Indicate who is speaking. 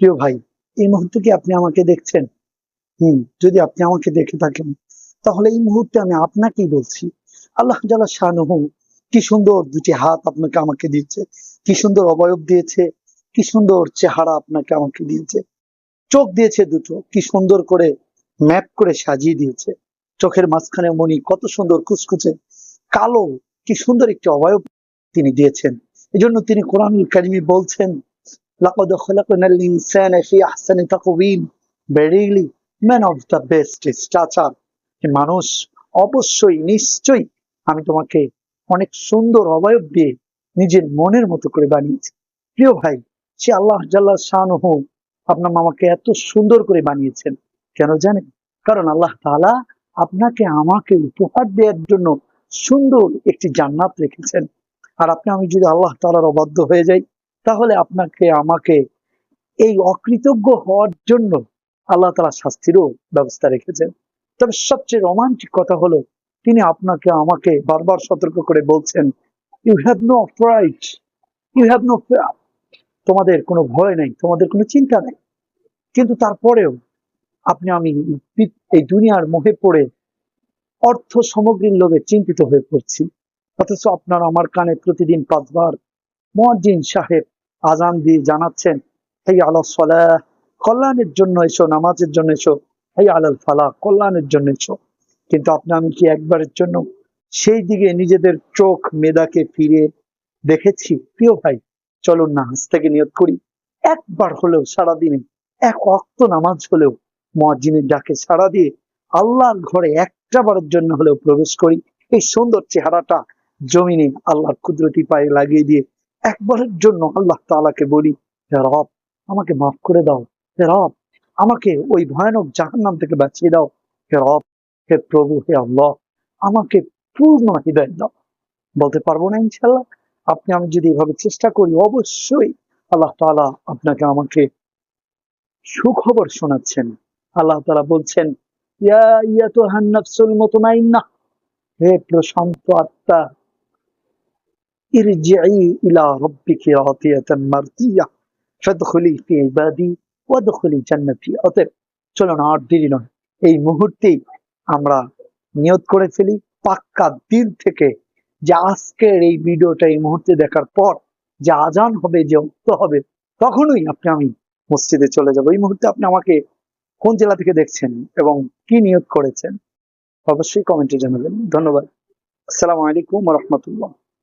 Speaker 1: প্রিয় ভাই, এই মুহূর্তে কি আপনি আমাকে দেখছেন? যদি আপনি আমাকে দেখে থাকেন, তাহলে এই মুহূর্তে আমি আপনাকেই বলছি, আল্লাহ কি সুন্দর দুটি হাত আপনাকে আমাকে দিয়েছে, কি সুন্দর অবয়ব দিয়েছে, কি সুন্দর চেহারা আপনাকে আমাকে দিয়েছে। চোখ দিয়েছে দুটো, কি সুন্দর করে ম্যাপ করে সাজিয়ে দিয়েছে। চোখের মাঝখানে মনি কত সুন্দর কুচকুচে, কালো, কি সুন্দর একটি অবয়ব তিনি দিয়েছেন। এজন্য তিনি কোরআন কারিমে বলছেন, লাকাদ ইনসানা ফি আহসানি তাকওয়িম। Verily man of the best মানুষ অবশ্যই, নিশ্চয়ই আমি তোমাকে অনেক সুন্দর অবয়ব দিয়ে নিজের মনের মতো করে বানিয়েছি। প্রিয় ভাই, সে আল্লাহ জাল্লাহ শাহ আপনার মামাকে এত সুন্দর করে বানিয়েছেন। কেন জানেন? কারণ আল্লাহ তালা আপনাকে আমাকে উপহার দেওয়ার জন্য সুন্দর একটি জান্নাত রেখেছেন। আর আপনি, আমি যদি আল্লাহ তালার অবাধ্য হয়ে যাই, তাহলে আপনাকে, আমাকে এই অকৃতজ্ঞ হওয়ার জন্য আল্লাহ তালা শাস্তিরও ব্যবস্থা রেখেছেন। তবে সবচেয়ে রোমান্টিক কথা হলো, তিনি আপনাকে, আমাকে বারবার সতর্ক করে বলছেন you have no right you have no তোমাদের কোনো ভয় নেই, তোমাদের কোনো চিন্তা নেই। কিন্তু তারপরেও আপনি, আমি এই দুনিয়ার মোহে পড়ে অর্থ সামগ্রীর লোভে চিন্তিত হয়ে পড়ছি। অথচ আপনার আমার কানে প্রতিদিন পাঁচবার মহাজিন সাহেব আজান দিয়ে জানাচ্ছেন হেই আল্লাহ সলাহ, কল্যাণের জন্য এসো, নামাজের জন্য এসো। হেই আলাল ফালা কল্যাণের জন্য এসো। কিন্তু আপনি আমি কি একবারের জন্য সেই দিকে নিজেদের চোখ মেদাকে ফিরে দেখেছি? প্রিয় ভাই, চলুন না হাস থেকে নিয়োগ করি। একবার হলেও সারাদিনে, এক অক্ত নামাজ হলেও মহাজিনের ডাকে সারা দিয়ে আল্লাহর ঘরে একটা বারের জন্য হলেও প্রবেশ করি। এই সুন্দর চেহারাটা জমিনে আল্লাহর কুদরতি পায়ে লাগিয়ে দিয়ে একবারের জন্য আল্লাহ তালাকে বলি, হে রব, আমাকে মাফ করে দাও। হে রব, আমাকে ওই ভয়ানক জাহান নাম থেকে বাঁচিয়ে দাও। হে রব, হে প্রভু, হে আল্লাহ, আমাকে পূর্ণ হৃদয় দাও। বলতে পারব না ইনশাল্লাহ আপনি, আমি যদি এভাবে চেষ্টা করি, অবশ্যই আল্লাহ তালা আপনাকে আমাকে সুখবর শোনাচ্ছেন। আল্লাহ তালা বলছেন, ইয়া ইয়া তো হান্নাফসুল মতমাইন্না হে প্রশান্ত আত্মা এই মুহূর্তেই আমরা করে ফেলি, পাক্কা দিন থেকে যে আজকের এই ভিডিওটা এই মুহূর্তে দেখার পর যে আজান হবে, যে উক্ত হবে, তখনই আপনি আমি মসজিদে চলে যাব। এই মুহূর্তে আপনি আমাকে কোন জেলা থেকে দেখছেন এবং কি নিয়োগ করেছেন, অবশ্যই কমেন্টে জানাবেন। ধন্যবাদ। আসসালামু আলাইকুম রহমতুল্লাহ।